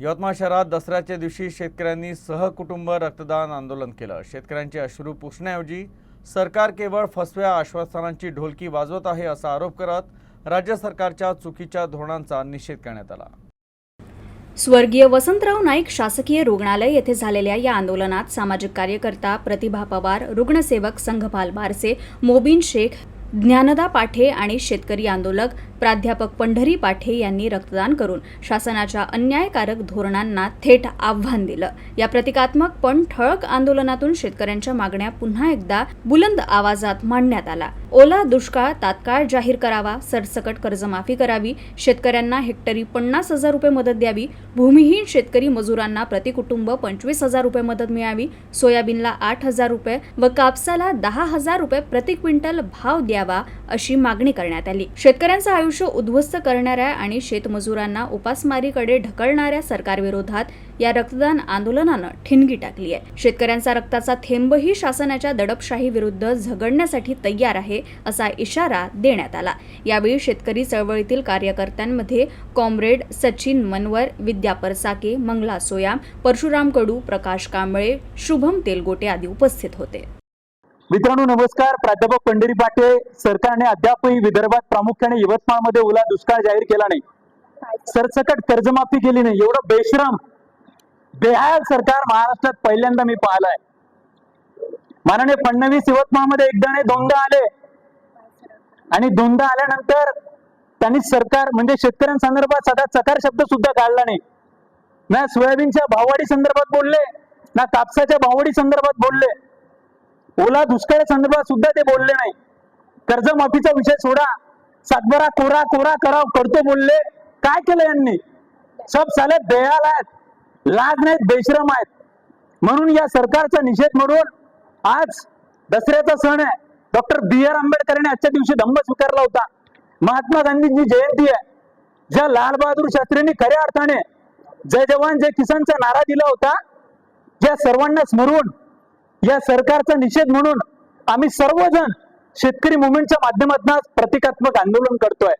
यवतमाळ शहरात दसऱ्याच्या दिवशी शेतकऱ्यांनी सहकुटुंब रक्तदान आंदोलन केलं. शेतकऱ्यांचे अश्रू पुसण्याऐवजी सरकार केवळ फसव्या आश्वासनांची ढोलकी वाजवत आहे असा आरोप करत राज्य सरकारच्या चुकीच्या धोरणांचा निषेध करण्यात आला. स्वर्गीय वसंतराव नाईक शासकीय रुग्णालय येथे झालेल्या या आंदोलनात सामाजिक कार्यकर्ता प्रतिभा पवार रुग्णसेवक संघपाल बारसे मोबिन शेख ज्ञानदा पाठे आणि शेतकरी आंदोलक प्राध्यापक पंढरी पाठे यांनी रक्तदान करून शासनाच्या अन्यायकारक धोरणांना थेट आव्हान दिलं. या प्रतिकात्मक पण ठळक आंदोलनातून शेतकऱ्यांच्या मागण्या पुन्हा एकदा बुलंद आवाजात मांडण्यात आला. ओला दुष्काळ तात्काळ जाहीर करावा सरसकट कर्जमाफी करावी शेतकऱ्यांना हेक्टरी पन्नास हजार रुपये मदत द्यावी भूमिहीन शेतकरी मजुरांना प्रतिकुटुंब पंचवीस हजार रुपये मदत मिळावी सोयाबीनला आठ हजार रुपये व कापसाला दहा हजार रुपये प्रति क्विंटल भाव द्यावा अशी मागणी करण्यात आली. शेतकऱ्यांचा आयुष्य उद्ध्वस्त करणाऱ्या आणि शेतमजुरांना उपासमारीकडे ढकलणाऱ्या सरकारविरोधात या रक्तदान आंदोलनानं ठिणगी टाकली आहे. शेतकऱ्यांचा रक्ताचा थेंबही शासनाच्या दडपशाही विरुद्ध झगडण्यासाठी तयार आहे असा इशारा देण्यात आला. यावेळी शेतकरी चळवळीतील कार्यकर्त्यांमध्ये कॉम्रेड सचिन मनवर विद्या परसाके मंगला सोयाम परशुराम कडू प्रकाश कांबळे शुभम तेलगोटे आदी उपस्थित होते. मित्रांनो नमस्कार. प्राध्यापक पंढरी पाटे सरकारने अद्यापही विदर्भात प्रामुख्याने यवतमाळमध्ये ओला दुष्काळ जाहीर केला नाही. सरसकट कर्जमाफी केली नाही. एवढं बेश्रम बेहाल सरकार महाराष्ट्रात पहिल्यांदा मी पाहिलंय. माननीय फडणवीस यवतमाळमध्ये एकदा नाही दोनदा आले. आणि दोनदा आल्यानंतर त्यांनी सरकार म्हणजे शेतकऱ्यांसंदर्भात सदा चकार शब्द सुद्धा काढला नाही. ना सोयाबीनच्या भाववाढी संदर्भात बोलले ना कापसाच्या भाववाढी संदर्भात बोलले. ओला दुष्काळ संदर्भात सुद्धा ते बोलले नाही. कर्जमाफीचा विषय सोडा. सातबारा कोरा कोरा कराव करतो बोलले. काय केलं यांनी? सब साले बेहाल आहेत. लाज नाहीत बेश्रम आहेत. म्हणून या सरकारचा निषेध म्हणून आज दसऱ्याचा सण आहे. डॉक्टर बी आर आंबेडकरांनी आजच्या दिवशी दंभ स्वीकारला होता. महात्मा गांधींची जयंती आहे. ज्या लालबहादूर शास्त्रींनी खऱ्या अर्थाने जय जवान जय किसानचा नारा दिला होता ज्या सर्वांना स्मरून या सरकारचा निषेध म्हणून आम्ही सर्वजण शेतकरी मुवमेंटच्या माध्यमातून प्रतिकात्मक आंदोलन करतोय.